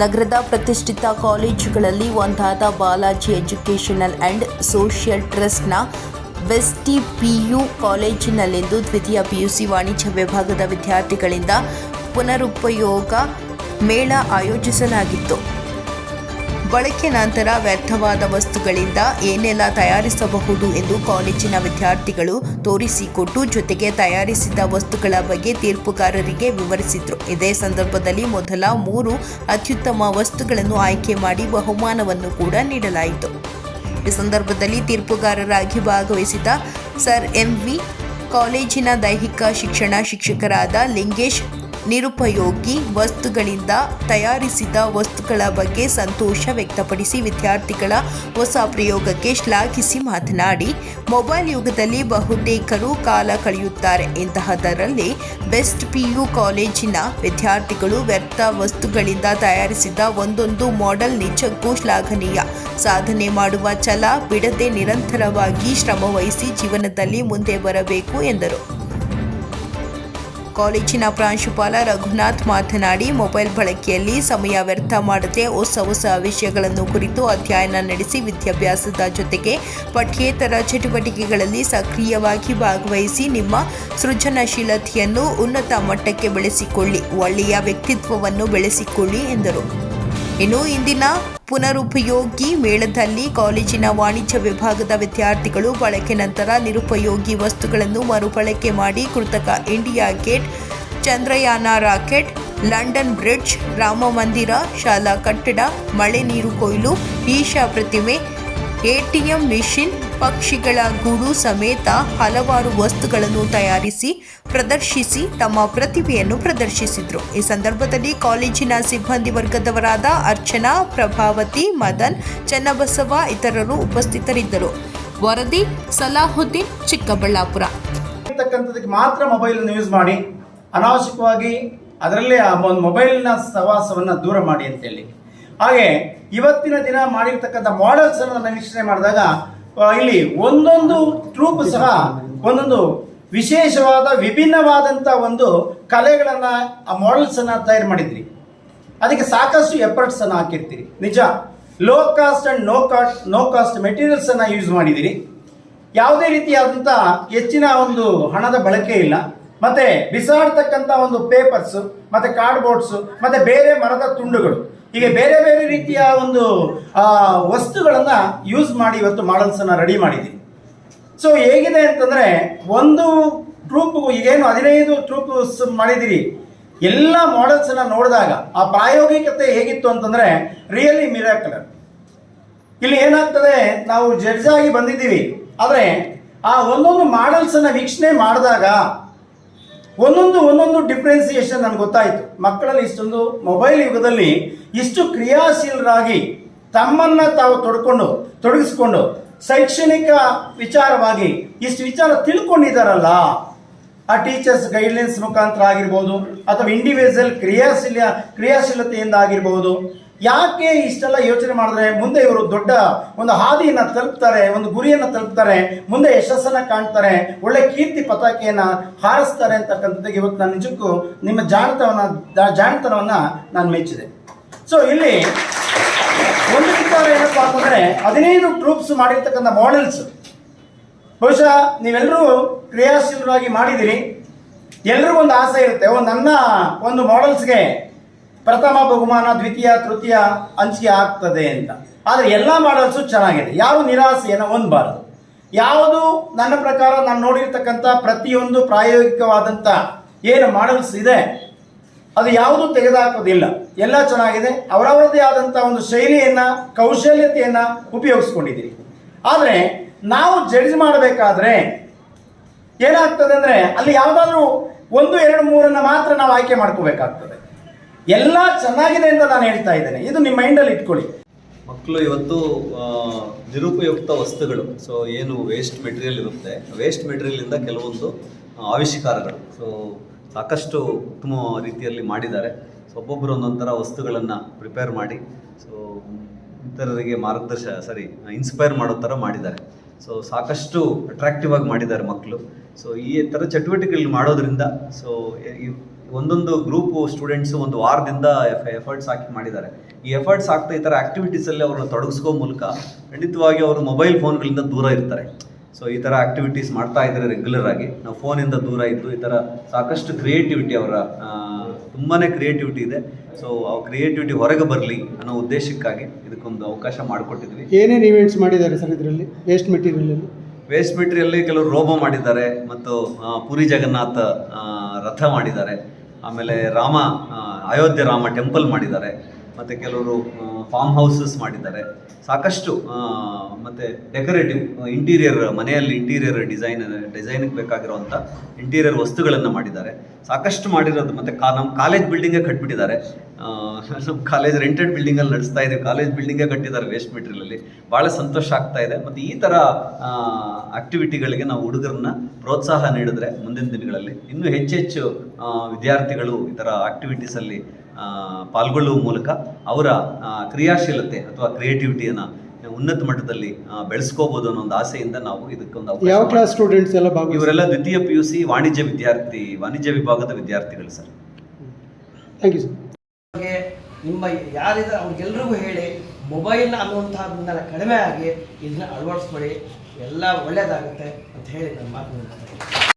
ನಗರದ ಪ್ರತಿಷ್ಠಿತ ಕಾಲೇಜುಗಳಲ್ಲಿ ಒಂದಾದ ಬಾಲಾಜಿ ಎಜುಕೇಷನಲ್ ಆ್ಯಂಡ್ ಸೋಷಿಯಲ್ ಟ್ರಸ್ಟ್ನ ವೆಸ್ಟಿ ಪಿಯು ಕಾಲೇಜಿನಲ್ಲಿಂದು ದ್ವಿತೀಯ ಪಿಯುಸಿ ವಾಣಿಜ್ಯ ವಿಭಾಗದ ವಿದ್ಯಾರ್ಥಿಗಳಿಂದ ಪುನರುಪಯೋಗ ಮೇಳ ಆಯೋಜಿಸಲಾಗಿತ್ತು. ಬಳಕೆ ನಂತರ ವ್ಯರ್ಥವಾದ ವಸ್ತುಗಳಿಂದ ಏನೆಲ್ಲ ತಯಾರಿಸಬಹುದು ಎಂದು ಕಾಲೇಜಿನ ವಿದ್ಯಾರ್ಥಿಗಳು ತೋರಿಸಿಕೊಟ್ಟು ಜೊತೆಗೆ ತಯಾರಿಸಿದ ವಸ್ತುಗಳ ಬಗ್ಗೆ ತೀರ್ಪುಗಾರರಿಗೆ ವಿವರಿಸಿದರು. ಇದೇ ಸಂದರ್ಭದಲ್ಲಿ ಮೊದಲ ಮೂರು ಅತ್ಯುತ್ತಮ ವಸ್ತುಗಳನ್ನು ಆಯ್ಕೆ ಮಾಡಿ ಬಹುಮಾನವನ್ನು ಕೂಡ ನೀಡಲಾಯಿತು. ಈ ಸಂದರ್ಭದಲ್ಲಿ ತೀರ್ಪುಗಾರರಾಗಿ ಭಾಗವಹಿಸಿದ ಸರ್ ಎಂವಿ ಕಾಲೇಜಿನ ದೈಹಿಕ ಶಿಕ್ಷಣ ಶಿಕ್ಷಕರಾದ ಲಿಂಗೇಶ್ ನಿರುಪಯೋಗಿ ವಸ್ತುಗಳಿಂದ ತಯಾರಿಸಿದ ವಸ್ತುಗಳ ಬಗ್ಗೆ ಸಂತೋಷ ವ್ಯಕ್ತಪಡಿಸಿ ವಿದ್ಯಾರ್ಥಿಗಳ ಹೊಸ ಪ್ರಯೋಗಕ್ಕೆ ಶ್ಲಾಘಿಸಿ ಮಾತನಾಡಿ, ಮೊಬೈಲ್ ಯುಗದಲ್ಲಿ ಬಹುತೇಕರು ಕಾಲ ಕಳೆಯುತ್ತಾರೆ. ಇಂತಹದರಲ್ಲಿ ಬೆಸ್ಟ್ ಪಿಯು ಕಾಲೇಜಿನ ವಿದ್ಯಾರ್ಥಿಗಳು ವ್ಯರ್ಥ ವಸ್ತುಗಳಿಂದ ತಯಾರಿಸಿದ ಒಂದೊಂದು ಮಾಡೆಲ್ ನಿಜಕ್ಕೂ ಶ್ಲಾಘನೀಯ. ಸಾಧನೆ ಮಾಡುವ ಛಲ ಬಿಡದೆ ನಿರಂತರವಾಗಿ ಶ್ರಮವಹಿಸಿ ಜೀವನದಲ್ಲಿ ಮುಂದೆ ಬರಬೇಕು ಎಂದರು. ಕಾಲೇಜಿನ ಪ್ರಾಂಶುಪಾಲ ರಘುನಾಥ್ ಮಾತನಾಡಿ, ಮೊಬೈಲ್ ಬಳಕೆಯಲ್ಲಿ ಸಮಯ ವ್ಯರ್ಥ ಮಾಡದೆ ಹೊಸ ಹೊಸ ವಿಷಯಗಳನ್ನು ಕುರಿತು ಅಧ್ಯಯನ ನಡೆಸಿ ವಿದ್ಯಾಭ್ಯಾಸದ ಜೊತೆಗೆ ಪಠ್ಯೇತರ ಚಟುವಟಿಕೆಗಳಲ್ಲಿ ಸಕ್ರಿಯವಾಗಿ ಭಾಗವಹಿಸಿ ನಿಮ್ಮ ಸೃಜನಶೀಲತೆಯನ್ನು ಉನ್ನತ ಮಟ್ಟಕ್ಕೆ ಬೆಳೆಸಿಕೊಳ್ಳಿ, ಒಳ್ಳೆಯ ವ್ಯಕ್ತಿತ್ವವನ್ನು ಬೆಳೆಸಿಕೊಳ್ಳಿ ಎಂದರು. ಇನ್ನು ಇಂದಿನ ಪುನರುಪಯೋಗಿ ಮೇಳದಲ್ಲಿ ಕಾಲೇಜಿನ ವಾಣಿಜ್ಯ ವಿಭಾಗದ ವಿದ್ಯಾರ್ಥಿಗಳು ಬಳಕೆ ನಂತರ ನಿರುಪಯೋಗಿ ವಸ್ತುಗಳನ್ನು ಮರುಬಳಕೆ ಮಾಡಿ ಕೃತಕ India gate, Chandrayaan rocket, London bridge Rama Mandir ಶಾಲಾ ಕಟ್ಟಡ, ಮಳೆ ನೀರು ಕೊಯ್ಲು, ಈಶಾ ಪ್ರತಿಮೆ, ಎಟಿಎಂ ಮಿಷಿನ್ ಪಕ್ಷಿಗಳ ಗೂಡು ಸಮೇತ ಹಲವಾರು ವಸ್ತುಗಳನ್ನು ತಯಾರಿಸಿ, ಪ್ರದರ್ಶಿಸಿ, ತಮ್ಮ ಪ್ರತಿಭೆಯನ್ನು ಪ್ರದರ್ಶಿಸಿದರು. ಈ ಸಂದರ್ಭದಲ್ಲಿ ಕಾಲೇಜಿನ ಸಿಬ್ಬಂದಿ ವರ್ಗದವರಾದ ಅರ್ಚನಾ, ಪ್ರಭಾವತಿ, ಮದನ್, ಚನ್ನಬಸವ ಇತರರು ಉಪಸ್ಥಿತರಿದ್ದರು. ವರದಿ, ಸಲಾಹುದ್ದೀನ್, ಚಿಕ್ಕಬಳ್ಳಾಪುರ. ಮಾತ್ರ ಮೊಬೈಲ್ ಯೂಸ್ ಮಾಡಿ, ಅನಾವಶ್ಯಕವಾಗಿ ಅದರಲ್ಲೇ ಆ ಮೊಬೈಲ್ನ ಸವಾಸವನ್ನು ದೂರ ಮಾಡಿ ಅಂತೇಳಿ. ಹಾಗೆ, ಇವತ್ತಿನ ದಿನ ಮಾಡಿರ್ತಕ್ಕಂಥ ಮಾಡೆಲ್ಸ್ ಅನ್ನು ನಾನು ವೀಕ್ಷಣೆ ಮಾಡಿದಾಗ ಇಲ್ಲಿ ಒಂದೊಂದು ಟ್ರೂಪ್ ಸಹ ಒಂದೊಂದು ವಿಶೇಷವಾದ ವಿಭಿನ್ನವಾದಂಥ ಒಂದು ಕಲೆಗಳನ್ನು, ಆ ಮಾಡೆಲ್ಸನ್ನು ತಯಾರು ಮಾಡಿದ್ರಿ. ಅದಕ್ಕೆ ಸಾಕಷ್ಟು ಎಫರ್ಟ್ಸ್ ಅನ್ನು ಹಾಕಿರ್ತೀರಿ. ನಿಜ low cost and no cost no cost materials ಅನ್ನ ಯೂಸ್ ಮಾಡಿದ್ದೀರಿ ಯಾವುದೇ ರೀತಿಯಾದಂಥ ಹೆಚ್ಚಿನ ಒಂದು ಹಣದ ಬಳಕೆ ಇಲ್ಲ. ಮತ್ತೆ ಬಿಸಾಡ್ತಕ್ಕಂಥ ಒಂದು ಪೇಪರ್ಸ್ ಮತ್ತೆ ಕಾರ್ಡ್ಬೋರ್ಡ್ಸ್ ಮತ್ತೆ ಬೇರೆ ಮರದ ತುಂಡುಗಳು. ಹೀಗೆ ಬೇರೆ ಬೇರೆ ರೀತಿಯ ಒಂದು ವಸ್ತುಗಳನ್ನ ಯೂಸ್ ಮಾಡಿ ಇವತ್ತು ಮಾಡಲ್ಸ್ ಅನ್ನ ರೆಡಿ ಮಾಡಿದ್ದೀವಿ ಸೊ ಹೇಗಿದೆ ಅಂತಂದ್ರೆ, ಒಂದು ಟ್ರೂಪ್ ಈಗೇನು ಹದಿನೈದು ಟ್ರೂಪ್ಸ್ ಮಾಡಿದಿರಿ ಎಲ್ಲ ಮಾಡೆಲ್ಸ್ ಅನ್ನ ನೋಡಿದಾಗ ಆ ಪ್ರಾಯೋಗಿಕತೆ ಹೇಗಿತ್ತು ಅಂತಂದ್ರೆ ರಿಯಲಿ ಮಿರಾಕಲರ್ ಇಲ್ಲಿ ಏನಾಗ್ತದೆ, ನಾವು ಜಡ್ಜ್ ಆಗಿ ಬಂದಿದ್ದೀವಿ. ಆದರೆ, ಆ ಒಂದೊಂದು ಮಾಡೆಲ್ಸ್ ಅನ್ನ ವೀಕ್ಷಣೆ ಮಾಡಿದಾಗ ಒಂದೊಂದು ಒಂದೊಂದು ಡಿಫ್ರೆನ್ಸಿಯೇಷನ್ ನನಗೆ ಗೊತ್ತಾಯಿತು. ಮಕ್ಕಳಲ್ಲಿ ಇಷ್ಟೊಂದು ಮೊಬೈಲ್ ಯುಗದಲ್ಲಿ ಇಷ್ಟು ಕ್ರಿಯಾಶೀಲರಾಗಿ ತಮ್ಮನ್ನ ತಾವು ತೊಡ್ಕೊಂಡು, ತೊಡಗಿಸ್ಕೊಂಡು, ಶೈಕ್ಷಣಿಕ ವಿಚಾರವಾಗಿ ಇಷ್ಟು ವಿಚಾರ ತಿಳ್ಕೊಂಡಿದ್ದಾರಲ್ಲ ಆ ಟೀಚರ್ಸ್ ಗೈಡ್ಲೈನ್ಸ್ ಮುಖಾಂತರ ಆಗಿರ್ಬೋದು, ಅಥವಾ ಇಂಡಿವಿಜುವಲ್ ಕ್ರಿಯಾಶೀಲ, ಕ್ರಿಯಾಶೀಲತೆಯಿಂದ ಆಗಿರ್ಬೋದು ಯಾಕೆ ಇಷ್ಟೆಲ್ಲ ಯೋಚನೆ ಮಾಡಿದ್ರೆ ಮುಂದೆ ಇವರು ದೊಡ್ಡ ಒಂದು ಹಾದಿಯನ್ನು ತಲುಪ್ತಾರೆ, ಒಂದು ಗುರಿಯನ್ನು ತಲುಪ್ತಾರೆ, ಮುಂದೆ ಯಶಸ್ಸನ್ನು ಕಾಣ್ತಾರೆ, ಒಳ್ಳೆ ಕೀರ್ತಿ ಪತಾಕೆಯನ್ನು ಹಾರಿಸ್ತಾರೆ ಅಂತಕ್ಕಂಥದ್ದು ಇವತ್ತು ನಾನು ನಿಜಕ್ಕೂ ನಿಮ್ಮ ಜಾಣತನವನ್ನು ಜಾ- ಜಾಣತನವನ್ನು ನಾನು ಮೆಚ್ಚಿದೆ. ಸೊ ಇಲ್ಲಿ ಒಂದು ವಿಚಾರ ಏನಪ್ಪಾ ಅಂತಂದರೆ ಹದಿನೈದು ಟ್ರೂಪ್ಸ್ ಮಾಡಿರ್ತಕ್ಕಂಥ ಮಾಡೆಲ್ಸ್ ಬಹುಶಃ ನೀವೆಲ್ಲರೂ ಕ್ರಿಯಾಶೀಲರಾಗಿ ಮಾಡಿದಿರಿ ಎಲ್ರಿಗೂ ಒಂದು ಆಸೆ ಇರುತ್ತೆ ನನ್ನ ಒಂದು ಮಾಡೆಲ್ಸ್ಗೆ ಪ್ರಥಮ ಬಹುಮಾನ, ದ್ವಿತೀಯ, ತೃತೀಯ ಹಂಚಿಕೆ ಆಗ್ತದೆ ಅಂತ. ಆದರೆ ಎಲ್ಲ ಮಾಡಲ್ಸು ಚೆನ್ನಾಗಿದೆ. ಯಾವ ನಿರಾಸೆಯನ್ನು ಹೊಂದಬಾರದು. ಯಾವುದು ನನ್ನ ಪ್ರಕಾರ ನಾನು ನೋಡಿರ್ತಕ್ಕಂಥ ಪ್ರತಿಯೊಂದು ಪ್ರಾಯೋಗಿಕವಾದಂಥ ಏನು ಮಾಡಲ್ಸ್ ಇದೆ, ಅದು ಯಾವುದೂ ತೆಗೆದುಹಾಕೋದಿಲ್ಲ ಎಲ್ಲ ಚೆನ್ನಾಗಿದೆ. ಅವರವರದೇ ಆದಂಥ ಒಂದು ಶೈಲಿಯನ್ನ, ಕೌಶಲ್ಯತೆಯನ್ನ ಉಪಯೋಗಿಸ್ಕೊಂಡಿದ್ದೀರಿ. ಆದರೆ ನಾವು ಜಡ್ಜ್ ಮಾಡಬೇಕಾದ್ರೆ ಏನಾಗ್ತದೆ ಅಂದರೆ ಅಲ್ಲಿ ಯಾವುದಾದ್ರೂ ಒಂದು, ಎರಡು, ಮೂರನ್ನು ಮಾತ್ರ ನಾವು ಆಯ್ಕೆ ಮಾಡ್ಕೋಬೇಕಾಗ್ತದೆ. ಎಲ್ಲ ಚೆನ್ನಾಗಿದೆ ಅಂತ ನಾನು ಹೇಳ್ತಾ ಇದ್ದೇನೆ. ಇದು ನಿಮ್ಮ ಮೈಂಡಲ್ಲಿ ಇಟ್ಕೊಳ್ಳಿ. ಮಕ್ಕಳು ಇವತ್ತು ನಿರುಪಯುಕ್ತ ವಸ್ತುಗಳು. ಸೊ ಏನು ವೇಸ್ಟ್ ಮೆಟೀರಿಯಲ್ ಇರುತ್ತೆ. ವೇಸ್ಟ್ ಮೆಟೀರಿಯಲಿಂದ ಕೆಲವೊಂದು ಆವಿಷ್ಕಾರಗಳು. ಸೊ ಸಾಕಷ್ಟು ಉತ್ತಮ ರೀತಿಯಲ್ಲಿ ಮಾಡಿದ್ದಾರೆ. ಸೊ ಒಬ್ಬೊಬ್ಬರು ಒಂದೊಂಥರ ಥರ ವಸ್ತುಗಳನ್ನು ಪ್ರಿಪೇರ್ ಮಾಡಿ ಸೊ ಇತರರಿಗೆ ಮಾರ್ಗದರ್ಶ ಸಾರಿ ಇನ್ಸ್ಪೈರ್ ಮಾಡೋ ಥರ ಮಾಡಿದ್ದಾರೆ. ಸೊ ಸಾಕಷ್ಟು ಅಟ್ರಾಕ್ಟಿವ್ ಆಗಿ ಮಾಡಿದ್ದಾರೆ ಮಕ್ಕಳು. ಸೊ ಈ ಥರ ಚಟುವಟಿಕೆಗಳು ಮಾಡೋದ್ರಿಂದ ಸೊ ಒಂದೊಂದು ಗ್ರೂಪ್ ಸ್ಟೂಡೆಂಟ್ಸು ಒಂದು ವಾರದಿಂದ ಎಫರ್ಟ್ಸ್ ಹಾಕಿ ಮಾಡಿದ್ದಾರೆ. ಈ ಎಫರ್ಟ್ಸ್ ಆಗ್ತಾ ಈ ಥರ ಅಲ್ಲಿ ಅವ್ರನ್ನ ತೊಡಗಿಸ್ಕೋ ಮೂಲಕ ಖಂಡಿತವಾಗಿ ಅವರು ಮೊಬೈಲ್ ಫೋನ್ಗಳಿಂದ ದೂರ ಇರ್ತಾರೆ. ಸೊ ಈ ಥರ ಆ್ಯಕ್ಟಿವಿಟೀಸ್ ಮಾಡ್ತಾ ಇದ್ದಾರೆ ರೆಗ್ಯುಲರ್ ಆಗಿ. ನಾವು ಫೋನಿಂದ ದೂರ ಇದ್ದು ಈ ಥರ ಸಾಕಷ್ಟು ಕ್ರಿಯೇಟಿವಿಟಿ ಅವರ ತುಂಬಾ ಕ್ರಿಯೇಟಿವಿಟಿ ಇದೆ. ಸೊ ಆ ಕ್ರಿಯೇಟಿವಿಟಿ ಹೊರಗೆ ಬರಲಿ ಅನ್ನೋ ಉದ್ದೇಶಕ್ಕಾಗಿ ಇದಕ್ಕೊಂದು ಅವಕಾಶ ಮಾಡಿಕೊಟ್ಟಿದ್ವಿ. ಏನೇನು ಇವೆಂಟ್ಸ್ ಮಾಡಿದ್ದಾರೆ ಸರ್ ಇದರಲ್ಲಿ? ವೇಸ್ಟ್ ಮೆಟೀರಿಯಲಲ್ಲಿ ವೇಸ್ಟ್ ಮೆಟೀರಿಯಲ್ಲಿ ಕೆಲವರು ರೋಮ ಮಾಡಿದ್ದಾರೆ ಮತ್ತು ಪುರಿ ಜಗನ್ನಾಥ ರಥ ಮಾಡಿದ್ದಾರೆ. ಆಮೇಲೆ ರಾಮ ಅಯೋಧ್ಯೆ ರಾಮ ಟೆಂಪಲ್ ಮಾಡಿದ್ದಾರೆ. ಮತ್ತು ಕೆಲವರು ಫಾರ್ಮ್ ಹೌಸಸ್ ಮಾಡಿದ್ದಾರೆ. ಸಾಕಷ್ಟು ಮತ್ತು ಡೆಕೋರೇಟಿವ್ ಇಂಟೀರಿಯರ್ ಮನೆಯಲ್ಲಿ ಇಂಟೀರಿಯರ್ ಡಿಸೈನ್ ಡಿಸೈನಿಗೆ ಬೇಕಾಗಿರುವಂಥ ಇಂಟೀರಿಯರ್ ವಸ್ತುಗಳನ್ನು ಮಾಡಿದ್ದಾರೆ. ಸಾಕಷ್ಟು ಮಾಡಿರೋದು ಮತ್ತು ಕಾ ನಮ್ಮ ಕಾಲೇಜ್ ಬಿಲ್ಡಿಂಗೇ ಕಟ್ಬಿಟ್ಟಿದ್ದಾರೆ. ನಮ್ಮ ಕಾಲೇಜ್ ರೆಂಟೆಡ್ ಬಿಲ್ಡಿಂಗಲ್ಲಿ ನಡೆಸ್ತಾ ಇದ್ದೀವಿ. ಕಾಲೇಜ್ ಬಿಲ್ಡಿಂಗೇ ಕಟ್ಟಿದ್ದಾರೆ ವೇಸ್ಟ್ ಮೆಟೀರಿಯಲಲ್ಲಿ ಭಾಳ ಸಂತೋಷ ಆಗ್ತಾ ಇದೆ. ಮತ್ತು ಈ ಥರ ಆಕ್ಟಿವಿಟಿಗಳಿಗೆ ನಾವು ಹುಡುಗರನ್ನ ಪ್ರೋತ್ಸಾಹ ನೀಡಿದ್ರೆ ಮುಂದಿನ ದಿನಗಳಲ್ಲಿ ಇನ್ನೂ ಹೆಚ್ಚೆಚ್ಚು ವಿದ್ಯಾರ್ಥಿಗಳು ಈ ಥರ ಆಕ್ಟಿವಿಟೀಸಲ್ಲಿ ಪಾಲ್ಗೊಳ್ಳುವ ಮೂಲಕ ಅವರ ಕ್ರಿಯಾಶೀಲತೆ ಅಥವಾ ಕ್ರಿಯೇಟಿವಿಟಿಯನ್ನು ಉನ್ನತ ಮಟ್ಟದಲ್ಲಿ ಬೆಳೆಸ್ಕೋಬಹುದು ಅನ್ನೋ ಒಂದು ಆಸೆಯಿಂದ ನಾವು ಇದಕ್ಕೊಂದು ಅವಕಾಶ ಯಾವ. ಕ್ಲಾಸ್ ಸ್ಟೂಡೆಂಟ್ಸ್ ಎಲ್ಲ ಇವರೆಲ್ಲ ದ್ವಿತೀಯ ಪಿ ಯು ಸಿ ವಾಣಿಜ್ಯ ವಿದ್ಯಾರ್ಥಿ ವಾಣಿಜ್ಯ ವಿಭಾಗದ ವಿದ್ಯಾರ್ಥಿಗಳು ಸರ್ ಥ್ಯಾಂಕ್ ಯು ಸರ್ ನಿಮ್ಮ ಯಾರಿದ್ದಾರೆ ಅವ್ರಿಗೆಲ್ರಿಗೂ ಹೇಳಿ ಮೊಬೈಲ್ ಅನ್ನುವಂಥದ್ದನ್ನೆಲ್ಲ ಕಡಿಮೆ ಆಗಿ ಇದನ್ನ ಅಳವಡಿಸ್ಕೊಳ್ಳಿ ಎಲ್ಲ ಒಳ್ಳೆಯದಾಗುತ್ತೆ ಅಂತ ಹೇಳಿ ನನ್ನ ಮಾತು.